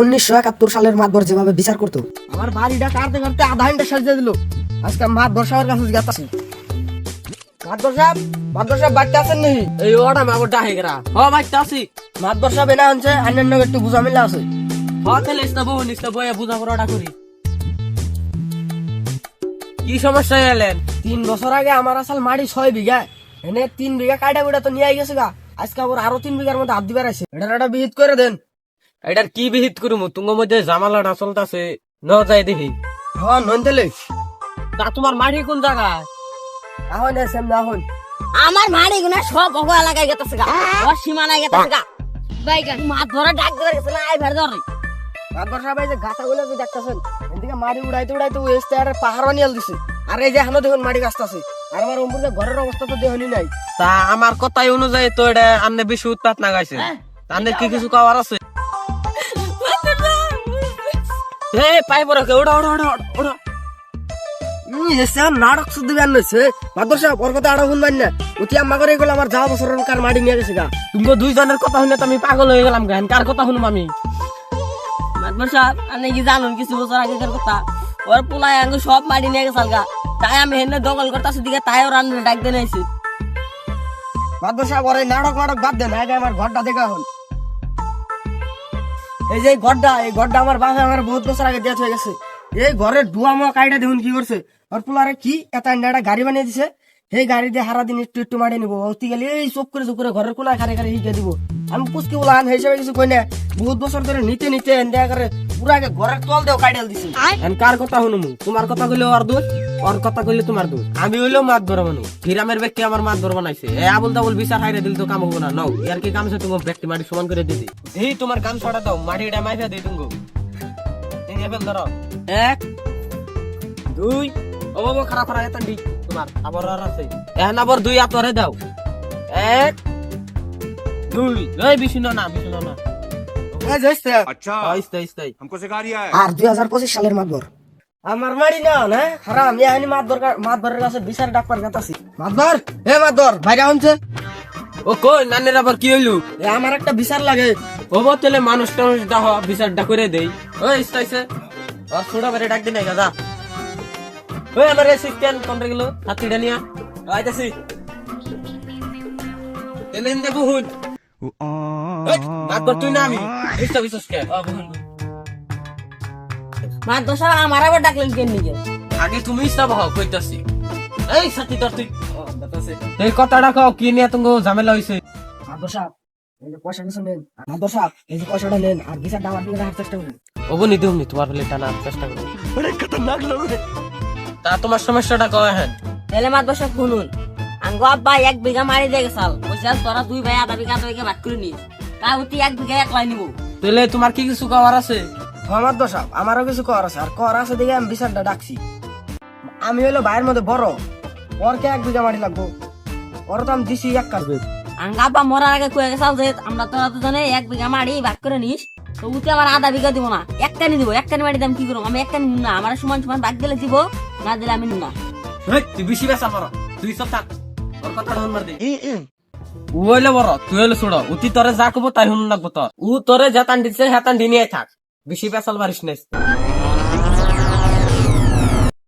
উনিশশো একাত্তর সালের মাতবর যেভাবে বিচার করতো আমার বাড়িটা কাটতে কাটতে আধা ঘণ্টা সাজিয়ে দিল। আজকে মাত বর্ষার কাছে গেছে মাতবর সাহেব মাতবর সাহেব বাড়িতে আছেন নাকি? এই ওটা মাগো ডাহে গেরা হ বাইতে আসি মাতবর সাহেব এনা আনছে অন্যান্য একটু বুঝা মিলে আছে। হ তাহলে ইস্তা বহু নিস্তা বইয়া বুঝা পড়াটা করি। কি সমস্যা এলেন? তিন বছর আগে আমার আসল মাটি ছয় বিঘা এনে তিন বিঘা কাটা বুড়া তো নিয়ে গেছে গা। আজকে আবার আরও তিন বিঘার মধ্যে হাত দিবার আছে। এটা বিহিত করে দেন। এটার কি বিহিত করুম? তুঙ্গ মধ্যে জামালা জামালাটা চলতাছে ন যাই দেখি হ্যাঁ তা তোমার মাটি কোন জায়গা এখন এসেম না এখন আমার মাড়ি গুনা সব অগ এলাকায় গেতেছে গা। ওর সীমানায় গেতেছে গা। বাইগান মাছ ধরে ডাক ধরে গেছে না আই ভের ধরে। যে গাছা গুলো যে দেখতেছেন এদিকে মাটি উড়াইতে উড়াইতে ও এসতে আর পাহাড় বানিয়ে দিছে। আর এই যে এখনও দেখুন মাটি গাছ আছে আর আমার অম্বুর ঘরের অবস্থা তো দেহনি নাই। তা আমার কথাই অনুযায়ী তো এটা আমনে বেশি উৎপাত না গাইছে। তাদের কি কিছু খাওয়ার আছে? আমার কার গা দুইজনের কথা আমি পাগল হয়ে গেলাম কার কথা আমি কি কিছু বছর কথা ওর আঙ্গু সব তাই আমি দখল করতেছি নাটক বাদ আমার ঘরটা দেখা হন এই যে ঘরটা এই ঘরটা আমার বাসা আমার বহুত বছর আগে দেওয়া হয়ে গেছে। এই ঘরের ধোয়া মোয়া কাইটা দেখুন কি করছে। ওর পোলারে কি এটা একটা গাড়ি বানিয়ে দিছে। এই গাড়ি দিয়ে হারা দিন একটু একটু মারি নিবো। অতি গেলে এই চোখ করে চোখ করে ঘরের কোনায় খারে খারে হিটে দিব। আমি পুচকি বলা আন হিসেবে কিছু কই না। বহুত বছর ধরে নিতে নিতে এন্ডিয়া করে পুরা ঘরের তল দেও কাইডাল দিছি। কার কথা শুনুম? তোমার কথা কইলে ওর দোষ? ওর কথা কইলে তোমার দোষ। আমি হইল মাছ ধরা মানুষ হিরামের ব্যক্তি আমার মাছ ধরবো নাইছে এ আবুল তাবুল বিচার হাইরে দিল তো কাম হব না। নাও ইয়ার কি কাম তুমি ব্যক্তি মাটি সমান করে দিদি জি তোমার কাম ছড়া দাও। মাটি এটা মাইফা দিই তুমি ফেল ধরো। এক দুই। ও বাবা খারাপ খারাপ এটা দি তোমার আবার আর আছে। এখন আবার দুই আতরে দাও। এক দুই। এই বিষ্ণু না বিষ্ণু না আচ্ছা। আর দুই হাজার পঁচিশ সালের মাতবর আমার মারি না না? আমি আইনি মাত দরকার মাত ধরের কাছে বিচার ডাক্তার কাতাছি মাতবার হে মাতবার বাইরে হচ্ছে ও কই নানের আবার কি হইলু? এ আমার একটা বিচার লাগে। ও বোতলে মানুষ টানুষ ডাহ বিচারটা করে দেই। ওই স্টাইছে ও ছোড়া বেরে ডাক দিন গাজা। ওই আমার অ্যাসিস্ট্যান্ট কোনটা গেল? হাতিটা নিয়া। আইতাছি। এলেন দে বহুন এই, বাদ কর তুই না আমি। বিশেষ কে ও, বহুন। মাতবর সাহেব আমার আবার ডাকলেন কেন নিজে? আগে তুমি সব হও কইতাছি। এই সাথী তোর তুই কথাটা কও কি নিয়ে তুমি ঝামেলা হইছে? যে পয়সা কিছু নেন মাতবার সাহেব এই যে পয়সাটা নেন আর বিচারটা আমার দিকে রাখার চেষ্টা করুন ওবো নি দিউনি তোমার হলে টানা চেষ্টা করো। তা তোমার সমস্যাটা কয় হ্যাঁ তাহলে শুনুন। আঙ্গো আব্বা এক বিঘা মারি দিয়ে গেছাল বলছে তোরা দুই ভাই আধা বিঘা আধা বিঘা ভাগ করে নিস। তা এক বিঘা একলাই নিবো। তাহলে তোমার কি কিছু কওয়ার আছে? মাতবার সাহেব আমারও কিছু কর আছে আর কর আছে দিকে আমি বিচারটা ডাকছি। আমি হলো ভাইয়ের মধ্যে বড় ওর কে এক বিঘা মাটি লাগবো। ওর তো আমি দিছি এক কাজ। আঙ্গা আব্বা মরার আগে কয়ে গেছাল যে আমরা তোরা দুজনে এক বিঘা মারি ভাগ করে নিস তো উঠে আমার আধা বিঘা দিব না। এক কানি দিব এক কানি মারি দাম কি করব? আমি এক কানি না আমার সমান সমান ভাগ দিলে দিব না দিলে আমি না। তুই বেশি বেসা মার তুই সব থাক ওর কথা হুন মার দে। ও হইলে বড় তুই হইলে ছোড় উতি তোরে যা কব তাই হুন লাগবো তোর। ও তোরে যা তান দিছে হ্যাঁ তান দিনিয়ে থাক। বেশি পেঁচাল মারিস নাই